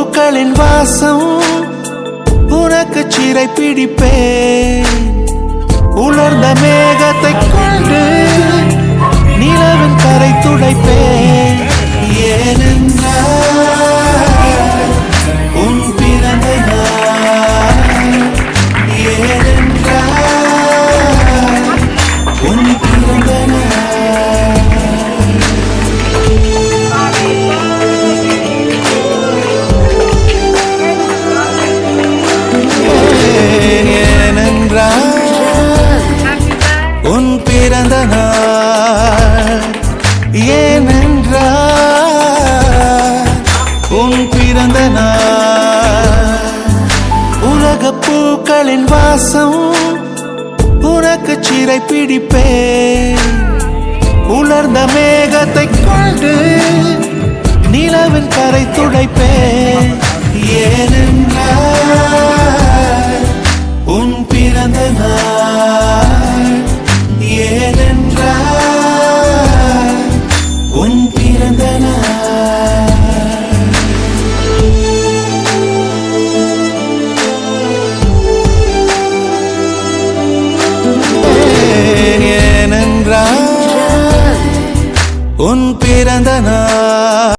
பூக்களின் வாசம் உனக்கு சிறை பிடிப்பேன். உலர்ந்த மேகத்தை கொண்டு நிலவின் கரை துடைப்பேன். ஏனென்றால் உன் பிறந்த நாள் ஏனென்றால் உன் பிறந்த நாள் உலக பூக்களின் வாசம் உனக்கு சிறை பிடிப்பேன். உலர்ந்த மேகத்தை கொண்டு உன் பிறந்த நாள்.